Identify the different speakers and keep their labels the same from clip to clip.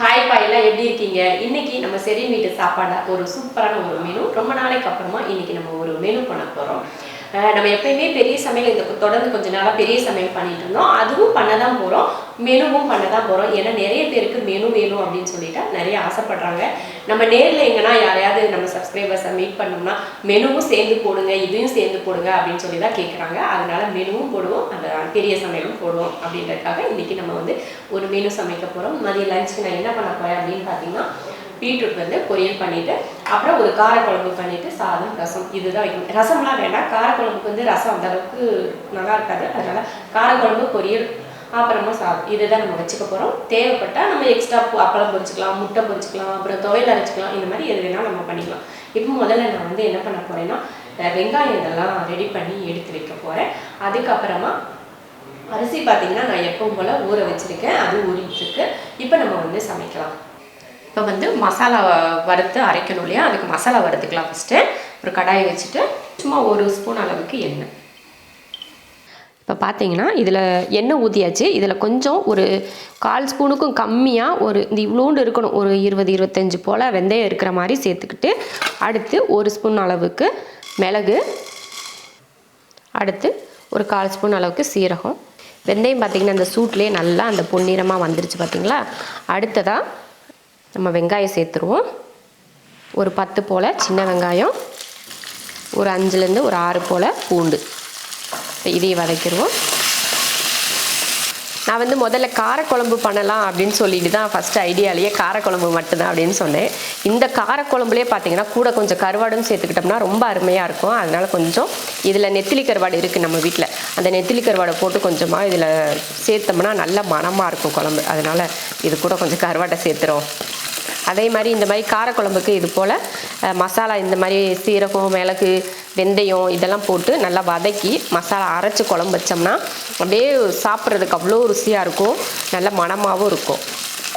Speaker 1: Hi பாயெல்லாம் எல்லாம் எப்படி இருக்கீங்க? இன்னைக்கு நம்ம செரி வீட்டு சாப்பாடாக ஒரு சூப்பரான ஒரு மெனு ரொம்ப நாளைக்கு அப்புறமா இன்னைக்கு நம்ம ஒரு மெனு பண்ண போகிறோம் நம்ம எப்பயுமே பெரிய சமையல் இந்த தொடர்ந்து கொஞ்ச நாளாக பெரிய சமையல் பண்ணிட்டு இருந்தோம். அதுவும் பண்ண தான் போகிறோம் மெனுவும் பண்ண தான் போகிறோம் ஏன்னா நிறைய பேருக்கு மெனு வேணும் அப்படின்னு சொல்லிட்டா நிறைய ஆசைப்படுறாங்க. நம்ம நேரில் எங்கன்னா யாரையாவது நம்ம சப்ஸ்கிரைபர்ஸை மீட் பண்ணோம்னா மெனுவும் சேர்ந்து போடுங்க இதையும் சேர்ந்து போடுங்க அப்படின்னு சொல்லி தான் கேட்குறாங்க அதனால மெனுவும் போடுவோம் அந்த பெரிய சமையலும் போடுவோம் அப்படின்றதுக்காக இன்னைக்கு நம்ம வந்து ஒரு மெனு சமைக்க போகிறோம் மதிய லஞ்சுக்கு நான் என்ன பண்ண போறேன் அப்படின்னு பார்த்தீங்கன்னா பீட்ரூட் வந்து பொரியல் பண்ணிவிட்டு அப்புறம் ஒரு காரக்குழம்பு பண்ணிவிட்டு சாதம் ரசம் இதுதான் வைக்கணும். ரசம்லாம் வேண்டாம். காரக்குழம்புக்கு வந்து ரசம் அந்த அளவுக்கு நல்லா இருக்காது. அதனால காரக்குழம்பு பொரியல் அப்புறமா சாதம் இதுதான் நம்ம வச்சுக்க போகிறோம் தேவைப்பட்டா நம்ம எக்ஸ்ட்ரா அப்பளம் பொரிச்சிக்கலாம் முட்டை பொரிச்சிக்கலாம் அப்புறம் துவையல் அரைச்சிக்கலாம் இந்த மாதிரி எது வேணாலும் நம்ம பண்ணிக்கலாம். இப்போ முதல்ல நான் வந்து என்ன பண்ண போகிறேன்னா வெங்காயம் இதெல்லாம் ரெடி பண்ணி எடுத்து வைக்க போகிறேன் அதுக்கப்புறமா அரிசி பார்த்தீங்கன்னா நான் எப்பவும் போல் ஊற வச்சுருக்கேன். அது ஊறிட்டுருக்கு. இப்போ நம்ம வந்து சமைக்கலாம். இப்போ வந்து மசாலா வறுத்து அரைக்கணும் இல்லையா? அதுக்கு மசாலா வறுத்துக்கலாம் ஃபஸ்ட்டு ஒரு கடாயை வச்சுட்டு சும்மா ஒரு ஸ்பூன் அளவுக்கு எண்ணெய். இப்போ பார்த்தீங்கன்னா இதில் எண்ணெய் ஊற்றியாச்சு இதில் கொஞ்சம் ஒரு கால் ஸ்பூனுக்கும் கம்மியாக ஒரு இந்த இவ்வளோண்டு இருக்கணும். ஒரு இருபது இருபத்தஞ்சு போல் வெந்தயம் இருக்கிற மாதிரி சேர்த்துக்கிட்டு அடுத்து ஒரு ஸ்பூன் அளவுக்கு மிளகு. அடுத்து ஒரு கால் ஸ்பூன் அளவுக்கு சீரகம். வெந்தயம் பார்த்திங்கன்னா அந்த சூட்லேயே நல்லா அந்த பொன்னிறமாக வந்துருச்சு பார்த்தீங்களா? அடுத்ததாக நம்ம வெங்காயம் சேர்த்துருவோம். ஒரு பத்து போல் சின்ன வெங்காயம். ஒரு அஞ்சுலேருந்து ஒரு ஆறு போல் பூண்டு. இதையும் வதக்கிடுவோம் நான் வந்து முதல்ல காரக்குழம்பு பண்ணலாம் அப்படின்னு சொல்லிட்டு தான் ஃபஸ்ட்டு ஐடியாலேயே காரக்குழம்பு மட்டும்தான் அப்படின்னு சொன்னேன். இந்த காரக்குழம்புலேயே பார்த்தீங்கன்னா கூட கொஞ்சம் கருவாடும் சேர்த்துக்கிட்டோம்னா ரொம்ப அருமையாக இருக்கும். அதனால் கொஞ்சம் இதில் நெத்திலி கருவாடு இருக்குது நம்ம வீட்டில் அந்த நெத்திலி கருவாடை போட்டு கொஞ்சமாக இதில் சேர்த்தோம்னா நல்ல மணமாக இருக்கும் குழம்பு. அதனால் இது கூட கொஞ்சம் கருவாட்டை சேர்த்துறோம் அதே மாதிரி இந்த மாதிரி காரக்குழம்புக்கு இது போல் மசாலா இந்த மாதிரி சீரகம் மிளகு வெந்தயம் இதெல்லாம் போட்டு நல்லா வதக்கி மசாலா அரைச்சி குழம்பு வச்சோம்னா அப்படியே சாப்பிட்றதுக்கு அவ்வளோ ருசியாக இருக்கும். நல்ல மணமாகவும் இருக்கும்.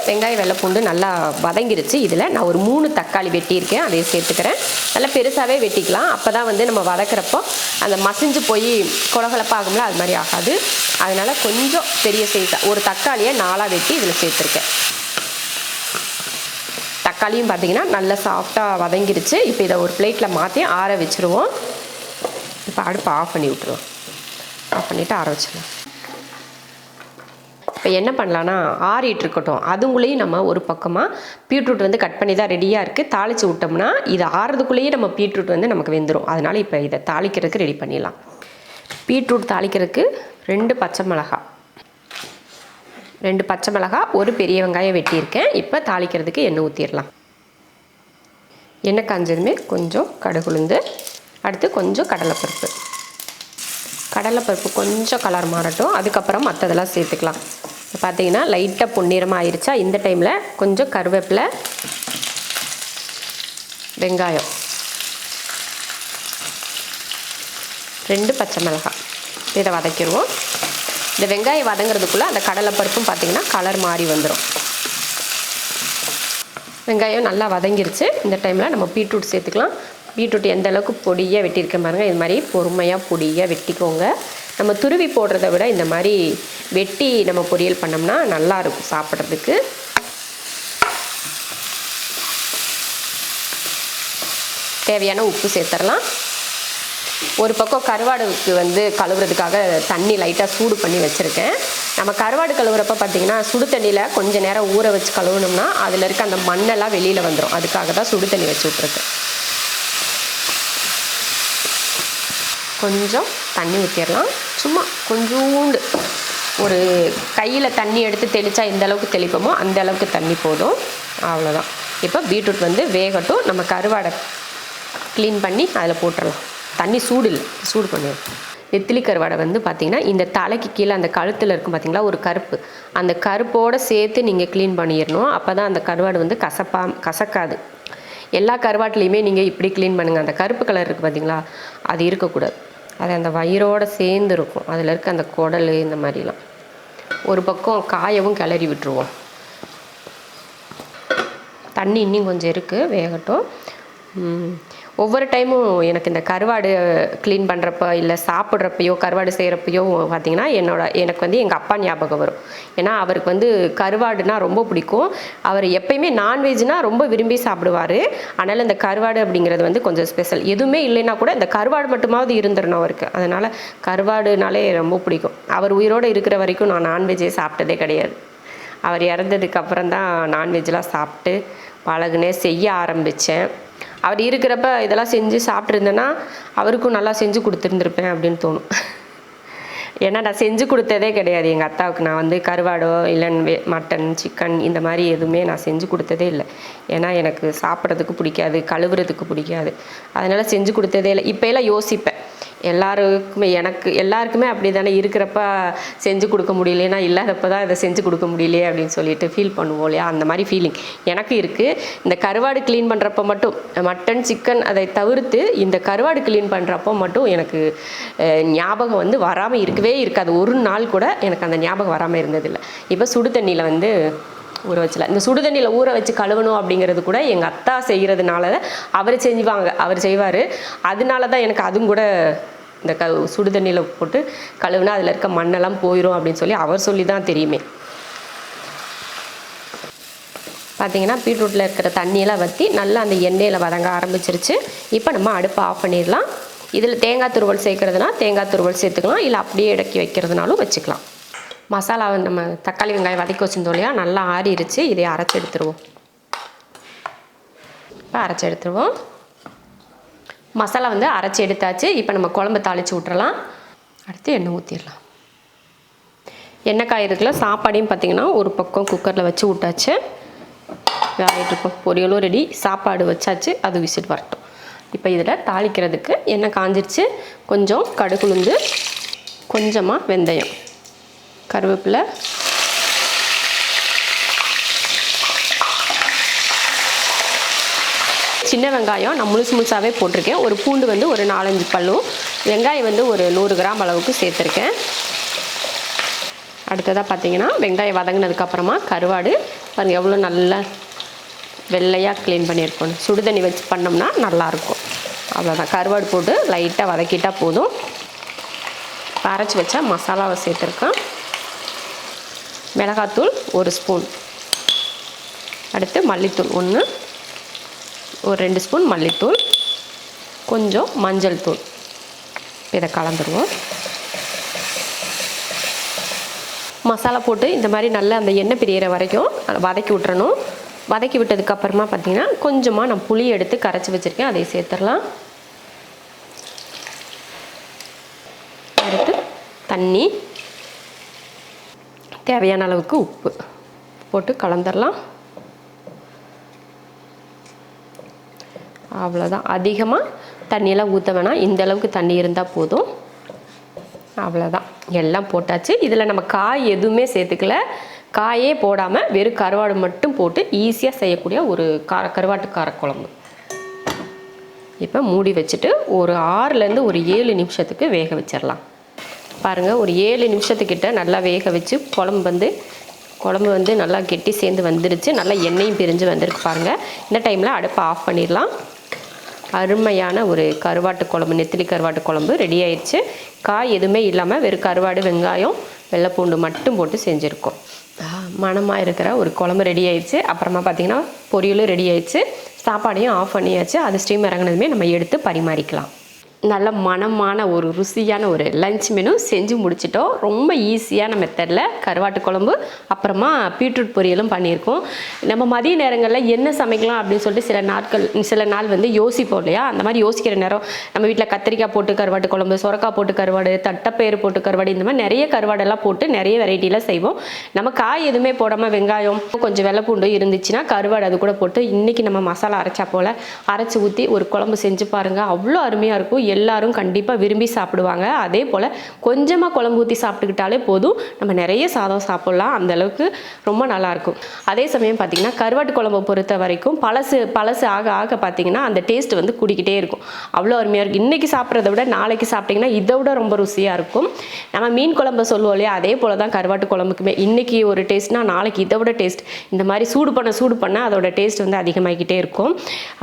Speaker 1: வெங்காயம் வெள்ளைப்பூண்டு நல்லா வதங்கிருச்சு. இதில் நான் ஒரு மூணு தக்காளி வெட்டியிருக்கேன். அதையும் சேர்த்துக்கிறேன். நல்லா பெருசாகவே வெட்டிக்கலாம். அப்போ தான் வந்து நம்ம வதக்குறப்போ அந்த மசிஞ்சு போய் குழகுழப்பாகும்ல அது மாதிரி ஆகாது. அதனால் கொஞ்சம் பெரிய சைஸாக ஒரு தக்காளியை நாலாக வெட்டி இதில் சேர்த்துருக்கேன். தக்காளியும் பார்த்தீங்கன்னா நல்லா சாஃப்டாக வதங்கிருச்சு. இப்போ இதை ஒரு பிளேட்டில் மாற்றி ஆற வச்சுருவோம். இப்போ அடுப்பு ஆஃப் பண்ணி விட்ருவோம் ஆஃப் பண்ணிவிட்டு ஆற வச்சிடலாம். இப்போ என்ன பண்ணலான்னா ஆறிட்டு இருக்கட்டும். அதுங்களையும் நம்ம ஒரு பக்கமாக பீட்ரூட் வந்து கட் பண்ணி தான் ரெடியாக இருக்குது தாளித்து விட்டோம்னா இது ஆறுறதுக்குள்ளேயே நம்ம பீட்ரூட் வந்து நமக்கு வெந்துடும் அதனால் இப்போ இதை தாளிக்கிறதுக்கு ரெடி பண்ணிடலாம். பீட்ரூட் தாளிக்கிறதுக்கு ரெண்டு பச்சை மிளகாய். ரெண்டு பச்சை மிளகாய் ஒரு பெரிய வெங்காயம் வெட்டியிருக்கேன். இப்போ தாளிக்கிறதுக்கு எண்ணெய் ஊற்றிடலாம் எண்ணெய் காஞ்சதுமே கொஞ்சம் கடுகுளுந்து அடுத்து கொஞ்சம் கடலைப்பருப்பு. கடலைப்பருப்பு கொஞ்சம் கலர் மாறட்டும். அதுக்கப்புறம் மற்றதெல்லாம் சேர்த்துக்கலாம். இப்போ பார்த்தீங்கன்னா லைட்டாக பொன்னிறமாக ஆயிடுச்சா இந்த டைமில் கொஞ்சம் கருவேப்பிலை வெங்காயம். ரெண்டு பச்சை மிளகாய் இதை வதக்கிடுவோம். இந்த வெங்காயம் வதங்குறதுக்குள்ளே அந்த கடலைப்பருப்பும் பார்த்தீங்கன்னா கலர் மாறி வந்துடும் வெங்காயம் நல்லா வதங்கிருச்சு. இந்த டைமில் நம்ம பீட்ரூட் சேர்த்துக்கலாம். பீட்ரூட் எந்த அளவுக்கு பொடியாக வெட்டியிருக்கேன் பாருங்கள் இது மாதிரி பொறுமையாக பொடியாக வெட்டிக்கோங்க. நம்ம துருவி போடுறத விட இந்த மாதிரி வெட்டி நம்ம பொரியல் பண்ணோம்னா நல்லாயிருக்கும் சாப்பிட்றதுக்கு. தேவையான உப்பு சேர்த்துடலாம் ஒரு பக்கம் கருவாடுக்கு வந்து கழுவுறதுக்காக தண்ணி லைட்டாக சூடு பண்ணி வச்சுருக்கேன். நம்ம கருவாடு கழுவுறப்ப பார்த்தீங்கன்னா சுடு தண்ணியில் கொஞ்சம் நேரம் ஊற வச்சு கழுவுனோம்னா அதில் இருக்க அந்த மண்ணெல்லாம் வெளியில் வந்துடும் அதுக்காக தான் சுடு தண்ணி வச்சு விட்ருக்கேன் கொஞ்சம் தண்ணி ஊற்றிடலாம் சும்மா கொஞ்சோண்டு ஒரு கையில் தண்ணி எடுத்து தெளித்தா எந்த அளவுக்கு தெளிப்போமோ அந்த அளவுக்கு தண்ணி போதும். அவ்வளோதான் இப்போ பீட்ரூட் வந்து வேகட்டும். நம்ம கருவாடை க்ளீன் பண்ணி அதில் போட்டுடலாம் தண்ணி சூடு இல்லை சூடு பண்ணிடும் நெத்திலி கருவாடை வந்து பார்த்திங்கன்னா இந்த தலைக்கு கீழே அந்த கழுத்தில் இருக்கும் பார்த்தீங்களா ஒரு கருப்பு. அந்த கருப்போடு சேர்த்து நீங்கள் க்ளீன் பண்ணிடணும் அப்போ தான் அந்த கருவாடு வந்து கசப்பா கசக்காது. எல்லா கருவாட்டுலேயுமே நீங்கள் இப்படி க்ளீன் பண்ணுங்கள் அந்த கருப்பு கலர் இருக்குது பார்த்தீங்களா அது இருக்கக்கூடாது. அது அந்த வயிறோடு சேர்ந்து இருக்கும். அதில் இருக்க அந்த குடல் இந்த மாதிரிலாம். ஒரு பக்கம் காயவும் கிளறி விட்டுருவோம். தண்ணி இன்னும் கொஞ்சம் இருக்குது வேகட்டும். ஒவ்வொரு டைமும் எனக்கு இந்த கருவாடு க்ளீன் பண்ணுறப்ப இல்லை சாப்பிட்றப்பையோ கருவாடு செய்கிறப்பையோ பார்த்தீங்கன்னா என்னோட எனக்கு வந்து எங்கள் அப்பா ஞாபகம் வரும். ஏன்னா அவருக்கு வந்து கருவாடுனா ரொம்ப பிடிக்கும். அவர் எப்பயுமே நான்வெஜ்னால் ரொம்ப விரும்பி சாப்பிடுவார். அதனால் இந்த கருவாடு அப்படிங்கிறது வந்து கொஞ்சம் ஸ்பெஷல் எதுவுமே இல்லைன்னா கூட இந்த கருவாடு மட்டுமாவது இருந்துடணும் அவருக்கு. அதனால் கருவாடுனாலே ரொம்ப பிடிக்கும். அவர் உயிரோடு இருக்கிற வரைக்கும் நான் நான்வெஜ்ஜே சாப்பிட்டதே கிடையாது. அவர் இறந்ததுக்கு அப்புறம் தான் நான்வெஜ்லாம் சாப்பிட்டு பழகுனே செய்ய ஆரம்பித்தேன் அவர் இருக்கிறப்ப இதெல்லாம் செஞ்சு சாப்பிட்ருந்தேன்னா அவருக்கும் நல்லா செஞ்சு கொடுத்துருந்துருப்பேன் அப்படின்னு தோணும். ஏன்னா நான் செஞ்சு கொடுத்ததே கிடையாது. எங்கள் அத்தாவுக்கு நான் வந்து கருவாடோ இல்லை மட்டன் சிக்கன் இந்த மாதிரி எதுவுமே நான் செஞ்சு கொடுத்ததே இல்லை. ஏன்னா எனக்கு சாப்பிட்றதுக்கு பிடிக்காது கழுவுறதுக்கு பிடிக்காது. அதனால் செஞ்சு கொடுத்ததே இல்லை. இப்போ எல்லாம் யோசிப்பேன். எல்லாருக்குமே எனக்கு எல்லாருக்குமே அப்படி தானே இருக்கிறப்ப செஞ்சு கொடுக்க முடியலைன்னா இல்லாதப்ப தான் இதை செஞ்சு கொடுக்க முடியலையே அப்படின்னு சொல்லிட்டு ஃபீல் பண்ணுவோம் இல்லையா? அந்த மாதிரி ஃபீலிங் எனக்கு இருக்குது இந்த கருவாடு க்ளீன் பண்ணுறப்ப மட்டும் மட்டன் சிக்கன் அதை தவிர்த்து இந்த கருவாடு க்ளீன் பண்ணுறப்போ மட்டும் எனக்கு ஞாபகம் வந்து வராமல் இருக்கவே இருக்காது. ஒரு நாள் கூட எனக்கு அந்த ஞாபகம் வராமல் இருந்ததில்லை. இப்போ சுடு தண்ணியில் வந்து ஊற வச்சல. இந்த சுடு தண்ணியில் ஊற வச்சு கழுவணும் அப்படிங்கிறது கூட எங்கள் அத்தா செய்கிறதுனால அவர் செஞ்சுவாங்க அவர் செய்வார். அதனால தான் எனக்கு அதுவும் கூட இந்த க சுடு தண்ணியில் போட்டு கழுவுனா அதில் இருக்க மண்ணெல்லாம் போயிடும் அப்படின்னு சொல்லி அவர் சொல்லி தான் தெரியுமே. பார்த்தீங்கன்னா பீட்ரூட்டில் இருக்கிற தண்ணியெல்லாம் வற்றி நல்லா அந்த எண்ணெயில் வதங்க ஆரம்பிச்சிருச்சு. இப்போ நம்ம அடுப்பை ஆஃப் பண்ணிடலாம். இதில் தேங்காய் துருவல் சேர்க்குறதுனா தேங்காய் துருவல் சேர்த்துக்கலாம். இல்லை அப்படியே இடக்கி வைக்கிறதுனாலும் வச்சுக்கலாம். மசாலாவை நம்ம தக்காளி வெங்காயம் வதக்கி வச்சிருந்தோம் இல்லையா? நல்லா ஆறிடுச்சு இதை அரைச்சி எடுத்துருவோம். இப்போ அரைச்சி எடுத்துருவோம். மசாலா வந்து அரைச்சி எடுத்தாச்சு. இப்போ நம்ம குழம்பு தாளித்து விட்றலாம் அடுத்து எண்ணெய் ஊற்றிடலாம் எண்ணெய் காயறதுக்குள்ள சாப்பாடையும் பார்த்தீங்கன்னா ஒரு பக்கம் குக்கரில் வச்சு விட்டாச்சு வேகிட்டுருக்கோம் பொரியலும் ரெடி சாப்பாடு வச்சாச்சு. அது விசிட் வரட்டும். இப்போ இதில் தாளிக்கிறதுக்கு எண்ணெய் காஞ்சிருச்சு. கொஞ்சம் கடுகுலுந்து கொஞ்சமாக வெந்தயம். கருவேப்பிலை சின்ன வெங்காயம் நான் முழுசு முழுசாகவே போட்டிருக்கேன். ஒரு பூண்டு வந்து ஒரு நாலஞ்சு பல்லும் வெங்காயம் வந்து ஒரு நூறு கிராம் அளவுக்கு சேர்த்துருக்கேன். அடுத்ததாக பார்த்தீங்கன்னா வெங்காயம் வதங்கினதுக்கப்புறமா கருவாடு. பாருங்கள் எவ்வளோ நல்லா வெள்ளையாக க்ளீன் பண்ணியிருக்கணும் சுடுதண்ணி வச்சு பண்ணோம்னா நல்லாயிருக்கும். அவ்வளோதான் கருவாடு போட்டு லைட்டாக வதக்கிட்டால் போதும். அரைச்சி வச்சா மசாலாவை சேர்த்துருக்கேன். மிளகாத்தூள் ஒரு ஸ்பூன் அடுத்து மல்லித்தூள் ஒன்று ஒரு ரெண்டு ஸ்பூன் மல்லித்தூள் கொஞ்சம் மஞ்சள் தூள். இதை கலந்துருவோம். மசாலா போட்டு இந்த மாதிரி நல்லா அந்த எண்ணெய் பிரியிற வரைக்கும் வதக்கி விட்டுறணும். வதக்கி விட்டதுக்கப்புறமா பார்த்தீங்கன்னா கொஞ்சமாக நான் புளி எடுத்து கரைச்சி வச்சுருக்கேன். அதை சேர்த்துடலாம். அடுத்து தண்ணி. தேவையான அளவுக்கு உப்பு போட்டு கலந்துடலாம். அவ்வளோதான் அதிகமாக தண்ணியெல்லாம் ஊற்ற வேணாம். இந்த அளவுக்கு தண்ணி இருந்தால் போதும். அவ்வளோதான் எல்லாம் போட்டாச்சு. இதில் நம்ம காய் எதுவுமே சேர்த்துக்கல. காயே போடாமல் வெறும் கருவாடு மட்டும் போட்டு ஈஸியாக செய்யக்கூடிய ஒரு கார கருவாட்டு காரக்குழம்பு இப்போ மூடி வச்சுட்டு ஒரு ஆறுலேருந்து ஒரு ஏழு நிமிஷத்துக்கு வேக வச்சிடலாம் பாருங்கள் ஒரு ஏழு நிமிஷத்துக்கிட்ட நல்லா வேக வச்சு குழம்பு வந்து குழம்பு வந்து நல்லா கெட்டி சேர்ந்து வந்துடுச்சு நல்லா எண்ணெயும் பிரிஞ்சு வந்திருக்கு பாருங்கள் இந்த டைமில் அடுப்பை ஆஃப் பண்ணிடலாம் அருமையான ஒரு கருவாட்டு குழம்பு நெத்திலி கருவாட்டு குழம்பு ரெடி ஆயிடுச்சு. காய் எதுவுமே இல்லாமல் வெறும் கருவாடு வெங்காயம் வெள்ளைப்பூண்டு மட்டும் போட்டு செஞ்சுருக்கோம். மணமாக இருக்கிற ஒரு குழம்பு ரெடி ஆயிடுச்சு. அப்புறமா பார்த்திங்கன்னா பொரியலும் ரெடி ஆயிடுச்சு. சாப்பாடையும் ஆஃப் பண்ணியாச்சு. அது ஸ்டீம் இறங்குனதுமே நம்ம எடுத்து பரிமாறிக்கலாம். நல்ல மனமான ஒரு ருசியான ஒரு லஞ்ச் மெனு செஞ்சு முடிச்சிட்டோம். ரொம்ப ஈஸியான மெத்தடில் கருவாட்டு குழம்பு அப்புறமா பீட்ரூட் பொரியலும் பண்ணியிருக்கோம். நம்ம மதிய நேரங்களில் என்ன சமைக்கலாம் அப்படின்னு சொல்லிட்டு சில நாட்கள் சில நாள் வந்து யோசிப்போம் இல்லையா? அந்த மாதிரி யோசிக்கிற நேரம் நம்ம வீட்டில் கத்திரிக்காய் போட்டு கருவாட்டு குழம்பு சுரக்காய் போட்டு கருவாடு தட்டைப்பயிறு போட்டு கருவாடு இந்த மாதிரி நிறைய கருவாடெல்லாம் போட்டு நிறைய வெரைட்டிலாம் செய்வோம். நம்ம காய் எதுவுமே போடாமல் வெங்காயம் கொஞ்சம் வெள்ளைப்பூண்டு இருந்துச்சுன்னா கருவாடு அது கூட போட்டு இன்றைக்கி நம்ம மசாலா அரைச்சா போல் அரைச்சி ஊற்றி ஒரு குழம்பு செஞ்சு பாருங்கள் அவ்வளோ அருமையாக இருக்கும். எல்லாரும் கண்டிப்பாக விரும்பி சாப்பிடுவாங்க. அதே போல் கொஞ்சமாக குழம்பு ஊற்றி சாப்பிட்டுக்கிட்டாலே போதும். நம்ம நிறைய சாதம் சாப்பிட்லாம். அந்தளவுக்கு ரொம்ப நல்லாயிருக்கும் அதே சமயம் பார்த்திங்கன்னா கருவாட்டு குழம்பு பொறுத்த வரைக்கும் பழசு பழசு ஆக ஆக பார்த்திங்கன்னா அந்த டேஸ்ட் வந்து கூடிக்கிட்டே இருக்கும். அவ்வளோ அருமையாக இருக்கும். இன்றைக்கி சாப்பிட்றத விட நாளைக்கு சாப்பிட்டிங்கன்னா இதை விட ரொம்ப ருசியாக இருக்கும். நம்ம மீன் குழம்பு சொல்லுவோம் இல்லையா? அதே போல் தான் கருவாட்டு குழம்புக்குமே இன்றைக்கி ஒரு டேஸ்ட்னா நாளைக்கு இதை விட டேஸ்ட் இந்த மாதிரி சூடு பண்ண சூடு பண்ண அதோட டேஸ்ட் வந்து அதிகமாகிக்கிட்டே இருக்கும்.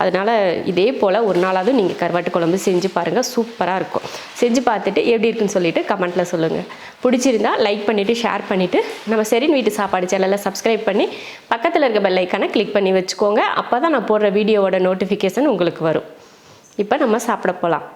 Speaker 1: அதனால் இதே போல் ஒரு நாளாவது நீங்கள் கருவாட்டு குழம்பு செஞ்சு பாருங்கள் சூப்பராக இருக்கும். செஞ்சு பார்த்துட்டு எப்படி இருக்குன்னு சொல்லிட்டு கமெண்ட்டில் சொல்லுங்கள் பிடிச்சிருந்தா லைக் பண்ணிவிட்டு ஷேர் பண்ணிவிட்டு நம்ம சரின்னு வீட்டு சாப்பாடு சேனலில் சப்ஸ்கிரைப் பண்ணி பக்கத்தில் இருக்க பெல் ஐக்கானை கிளிக் பண்ணி வச்சுக்கோங்க. அப்போ தான் நான் போடுற வீடியோவோட நோட்டிஃபிகேஷன் உங்களுக்கு வரும். இப்போ நம்ம சாப்பிட போகலாம்